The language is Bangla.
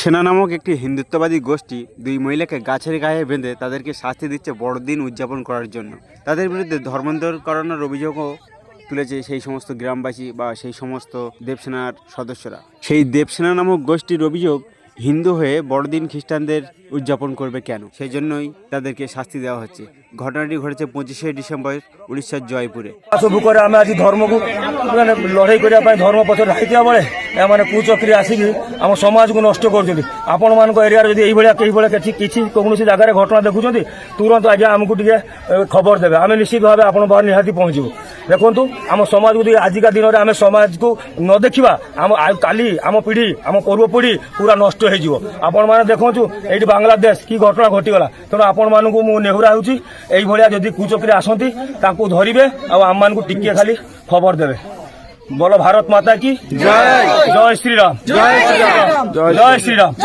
সেনা নামক একটি হিন্দুত্ববাদী গোষ্ঠী দুই মহিলাকে গাছের গায়ে বেঁধে তাদেরকে শাস্তি দিচ্ছে বড়দিন উদযাপন করার জন্য তাদের বিরুদ্ধে ধর্মান্তর করানোর অভিযোগও তুলেছে সেই সমস্ত গ্রামবাসী বা সেই সমস্ত দেবসেনার সদস্যরা সেই দেবসেনা নামক গোষ্ঠীর অভিযোগ হিন্দু হয়ে বড়দিন খ্রিস্টানদের উদযাপন করবে কেন সেই জন্যই তাদেরকে শাস্তি দেওয়া হচ্ছে ঘটনাটি ঘটেছে পঁচিশে ডিসেম্বর উড়িষ্যার জয়পুরে আমরা আজ ধর্ম মানে লড়াই করে আপনার ধর্ম পথে রাখিতে ଏମାନେ କୁଚକ୍ରି ଆସିକି ଆମ ସମାଜକୁ ନଷ୍ଟ କରୁଛନ୍ତି ଆପଣମାନଙ୍କ ଏରିଆରେ ଯଦି ଏଇଭଳିଆ କେଇଭଳିଆ କିଛି କିଛି କୌଣସି ଜାଗାରେ ଘଟଣା ଦେଖୁଛନ୍ତି ତୁରନ୍ତ ଆଜ୍ଞା ଆମକୁ ଟିକେ ଖବର ଦେବେ ଆମେ ନିଶ୍ଚିତ ଭାବେ ଆପଣଙ୍କ ପାଖରେ ନିହାତି ପହଞ୍ଚିବୁ ଦେଖନ୍ତୁ ଆମ ସମାଜକୁ ଯଦି ଆଜିକା ଦିନରେ ଆମେ ସମାଜକୁ ନ ଦେଖିବା ଆମ କାଲି ଆମ ପିଢ଼ି ଆମ ପର୍ବପିଢ଼ି ପୁରା ନଷ୍ଟ ହୋଇଯିବ ଆପଣମାନେ ଦେଖନ୍ତୁ ଏଇଠି ବାଂଲାଦେଶ କି ଘଟଣା ଘଟିଗଲା ତେଣୁ ଆପଣମାନଙ୍କୁ ମୁଁ ନେହୁରା ହେଉଛି ଏଇଭଳିଆ ଯଦି କୁଚକ୍ରି ଆସନ୍ତି ତାଙ୍କୁ ଧରିବେ ଆଉ ଆମମାନଙ୍କୁ ଟିକିଏ ଖାଲି ଖବର ଦେବେ বলো ভারত মাতা কি জয় জয় শ্রীরাম জয় শ্রীরাম জয় শ্রীরাম